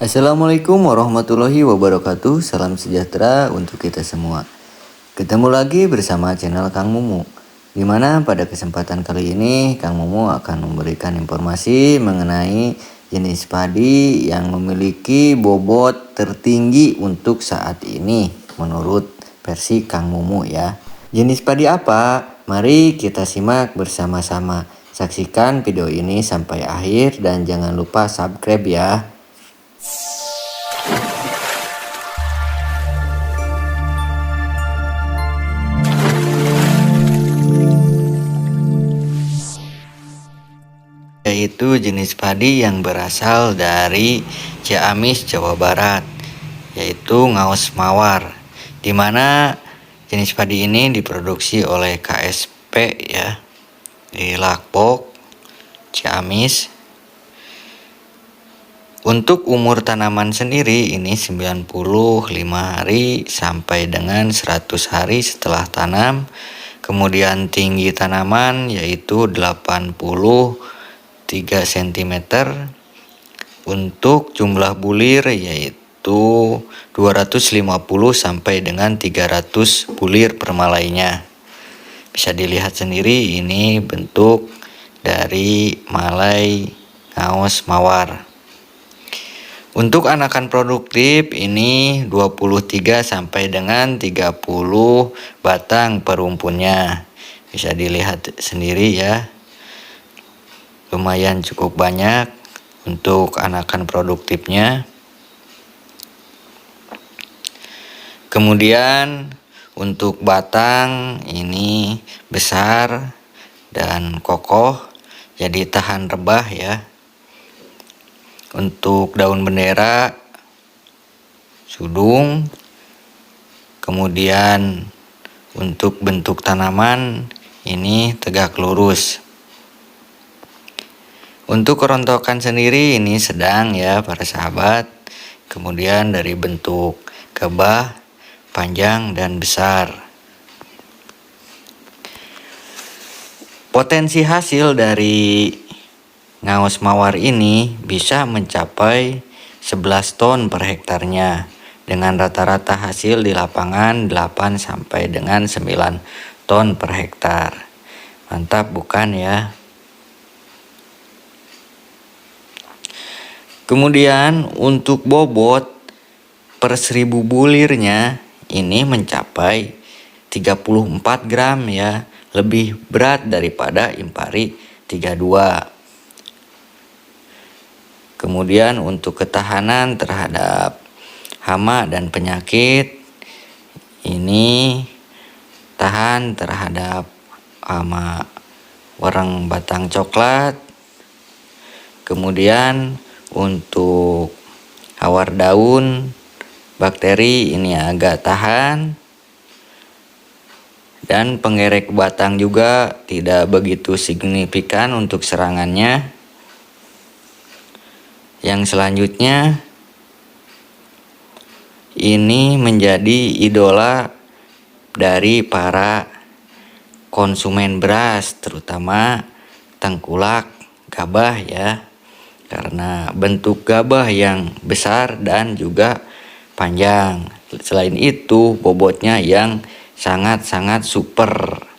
Assalamualaikum warahmatullahi wabarakatuh. Salam sejahtera untuk kita semua. Ketemu lagi bersama channel Kang Mumu Di mana pada kesempatan kali ini Kang Mumu akan memberikan informasi mengenai jenis padi yang memiliki bobot tertinggi untuk saat ini Menurut versi Kang Mumu ya. Jenis padi apa? Mari kita simak bersama-sama. Saksikan video ini sampai akhir dan jangan lupa subscribe ya yaitu jenis padi yang berasal dari Ciamis, Jawa Barat, yaitu ngaus mawar, di mana jenis padi ini diproduksi oleh KSP ya di Lakpok, Ciamis. Untuk umur tanaman sendiri ini 95 hari sampai dengan 100 hari setelah tanam. Kemudian tinggi tanaman yaitu 80 3 cm untuk jumlah bulir yaitu 250 sampai dengan 300 bulir per malainya. Bisa dilihat sendiri ini bentuk dari malai ngaos mawar. Untuk anakan produktif ini 23 sampai dengan 30 batang perumpunnya bisa dilihat sendiri ya lumayan cukup banyak untuk anakan produktifnya. Kemudian untuk batang ini besar dan kokoh jadi tahan rebah ya. Untuk daun bendera sudung. Kemudian untuk bentuk tanaman ini tegak lurus. Untuk kerontokan sendiri ini sedang ya para sahabat. Kemudian dari bentuk kebah, panjang dan besar. Potensi hasil dari ngaus mawar ini bisa mencapai 11 ton per hektarnya dengan rata-rata hasil di lapangan 8 sampai dengan 9 ton per hektar. Mantap bukan ya? Kemudian untuk bobot per seribu bulirnya ini mencapai 34 gram ya, lebih berat daripada Impari 32. Kemudian untuk ketahanan terhadap hama dan penyakit ini tahan terhadap hama warang batang coklat. Kemudian untuk hawar daun bakteri ini agak tahan. Dan pengerek batang juga tidak begitu signifikan untuk serangannya. Yang selanjutnya ini menjadi idola dari para konsumen beras terutama tengkulak gabah ya karena bentuk gabah yang besar dan juga panjang. Selain itu, bobotnya yang sangat-sangat super.